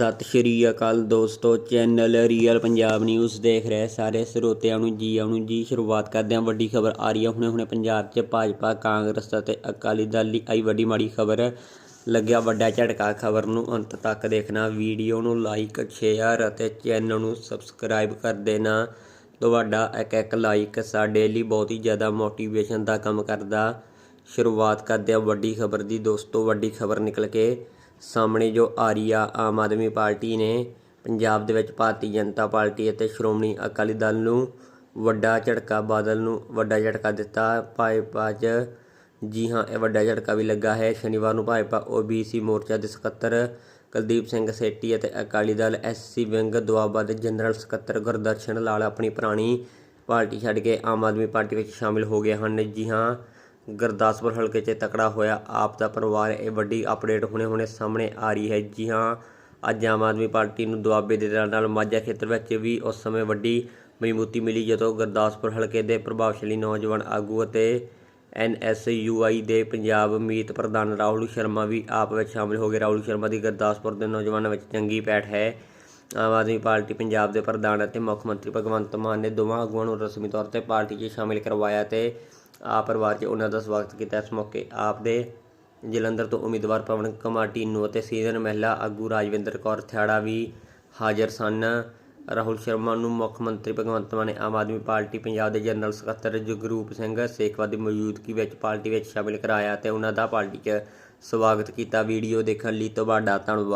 ਸਤਿ ਸ਼੍ਰੀ ਅਕਾਲ ਦੋਸਤੋ, channel real Punjab news ਦੇਖ ਰਹੇ ਸਾਰੇ ਸਰੋਤਿਆਂ ਨੂੰ ਜੀ ਆਉਣ ਨੂੰ ਜੀ। ਸ਼ੁਰੂਆਤ ਕਰਦੇ ਹਾਂ ਵੱਡੀ ਖਬਰ ਆ ਰਹੀ ਹੈ। ਹੁਣੇ ਹੁਣੇ ਪੰਜਾਬ 'ਚ ਭਾਜਪਾ, ਕਾਂਗਰਸ ਅਤੇ ਅਕਾਲੀ ਦਲ ਲਈ ਆਈ ਵੱਡੀ ਮਾੜੀ ਖਬਰ। ਲੱਗਿਆ ਵੱਡਾ ਝਟਕਾ। ਖਬਰ ਨੂੰ ਅੰਤ ਤੱਕ ਦੇਖਣਾ। ਵੀਡੀਓ ਨੂੰ ਲਾਈਕ ਸ਼ੇਅਰ ਅਤੇ ਚੈਨਲ ਨੂੰ ਸਬਸਕ੍ਰਾਈਬ ਕਰ ਦੇਣਾ। ਤੁਹਾਡਾ ਇੱਕ ਇੱਕ ਲਾਈਕ ਸਾਡੇ ਲਈ ਬਹੁਤ ਹੀ ਜ਼ਿਆਦਾ ਮੋਟੀਵੇਸ਼ਨ ਦਾ ਕੰਮ ਕਰਦਾ। ਸ਼ੁਰੂਆਤ ਕਰਦੇ ਹਾਂ ਵੱਡੀ ਖਬਰ ਦੀ। ਦੋਸਤੋ, ਵੱਡੀ ਖਬਰ ਨਿਕਲ ਕੇ ਸਾਹਮਣੇ ਜੋ ਆ ਰਹੀ ਆ ਆਮ ਆਦਮੀ ਪਾਰਟੀ ਨੇ ਪੰਜਾਬ ਦੇ ਵਿੱਚ ਭਾਰਤੀ ਜਨਤਾ ਪਾਰਟੀ ਅਤੇ ਸ਼੍ਰੋਮਣੀ ਅਕਾਲੀ ਦਲ ਨੂੰ ਵੱਡਾ ਝਟਕਾ, ਬਾਦਲ ਨੂੰ ਵੱਡਾ ਝਟਕਾ ਦਿੱਤਾ। ਭਾਜਪਾ 'ਚ ਜੀ ਹਾਂ, ਇਹ ਵੱਡਾ ਝਟਕਾ ਵੀ ਲੱਗਾ ਹੈ। ਸ਼ਨੀਵਾਰ ਨੂੰ ਭਾਜਪਾ ਓਬੀਸੀ ਮੋਰਚਾ ਦੇ ਸਕੱਤਰ ਕੁਲਦੀਪ ਸਿੰਘ ਸੇਟੀ ਅਤੇ ਅਕਾਲੀ ਦਲ ਐਸਸੀ ਵਿੰਗ ਦੁਆਬਾ ਦੇ ਜਨਰਲ ਸਕੱਤਰ ਗੁਰਦਰਸ਼ਨ ਲਾਲ ਆਪਣੀ ਪੁਰਾਣੀ ਪਾਰਟੀ ਛੱਡ ਕੇ ਆਮ ਆਦਮੀ ਪਾਰਟੀ ਵਿੱਚ ਸ਼ਾਮਿਲ ਹੋ ਗਏ ਹਨ। ਜੀ ਹਾਂ ਗੁਰਦਾਸਪੁਰ ਹਲਕੇ 'ਚ ਤਕੜਾ ਹੋਇਆ ਆਪ ਦਾ ਪਰਿਵਾਰ, ਇਹ ਵੱਡੀ ਅਪਡੇਟ ਹੁਣੇ-ਹੁਣੇ ਸਾਹਮਣੇ ਆ ਰਹੀ ਹੈ। ਜੀ ਹਾਂ, ਅੱਜ ਆਮ ਆਦਮੀ ਪਾਰਟੀ ਨੂੰ ਦੁਆਬੇ ਦੇ ਨਾਲ ਨਾਲ ਮਾਝਾ ਖੇਤਰ ਵਿੱਚ ਵੀ ਉਸ ਸਮੇਂ ਵੱਡੀ ਮਜ਼ਬੂਤੀ ਮਿਲੀ ਜਦੋਂ ਗੁਰਦਾਸਪੁਰ ਹਲਕੇ ਦੇ ਪ੍ਰਭਾਵਸ਼ਾਲੀ ਨੌਜਵਾਨ ਆਗੂ ਅਤੇ ਐਨਐਸਯੂਆਈ ਦੇ ਪੰਜਾਬ ਮੀਤ ਪ੍ਰਧਾਨ ਰਾਹੁਲ ਸ਼ਰਮਾ ਵੀ ਆਪ ਵਿੱਚ ਸ਼ਾਮਿਲ ਹੋ ਗਏ। ਰਾਹੁਲ ਸ਼ਰਮਾ ਦੀ ਗੁਰਦਾਸਪੁਰ ਦੇ ਨੌਜਵਾਨਾਂ ਵਿੱਚ ਚੰਗੀ ਪੈਠ ਹੈ। ਆਮ ਆਦਮੀ ਪਾਰਟੀ ਪੰਜਾਬ ਦੇ ਪ੍ਰਧਾਨ ਅਤੇ ਮੁੱਖ ਮੰਤਰੀ ਭਗਵੰਤ ਮਾਨ ਨੇ ਦੋਵਾਂ ਆਗੂਆਂ ਨੂੰ ਰਸਮੀ ਤੌਰ ਤੇ ਪਾਰਟੀ 'ਚ ਸ਼ਾਮਿਲ ਕਰਵਾਇਆ ਤੇ ਆਪ ਪਰਿਵਾਰ 'ਚ ਉਹਨਾਂ ਦਾ ਸਵਾਗਤ ਕੀਤਾ। ਇਸ ਮੌਕੇ ਆਪ ਦੇ ਜਲੰਧਰ ਤੋਂ ਉਮੀਦਵਾਰ ਪਵਨ ਕੁਮਾਰ ਟੀਨੂ ਅਤੇ ਸੀਨੀਅਰ ਮਹਿਲਾ ਆਗੂ ਰਾਜਵਿੰਦਰ ਕੌਰ ਥਿਆੜਾ ਵੀ ਹਾਜ਼ਰ ਸਨ। ਰਾਹੁਲ ਸ਼ਰਮਾ ਨੂੰ ਮੁੱਖ ਮੰਤਰੀ ਭਗਵੰਤ ਮਾਨ ਨੇ ਆਮ ਆਦਮੀ ਪਾਰਟੀ ਪੰਜਾਬ ਦੇ ਜਨਰਲ ਸਕੱਤਰ ਜਗਰੂਪ ਸਿੰਘ ਸੇਖਵਾ ਦੀ ਮੌਜੂਦਗੀ ਵਿੱਚ ਪਾਰਟੀ ਵਿੱਚ ਸ਼ਾਮਿਲ ਕਰਾਇਆ ਤੇ ਉਹਨਾਂ ਦਾ ਪਾਰਟੀ 'ਚ ਸਵਾਗਤ ਕੀਤਾ। ਵੀਡੀਓ ਦੇਖਣ ਲਈ ਤੁਹਾਡਾ ਧੰਨਵਾਦ।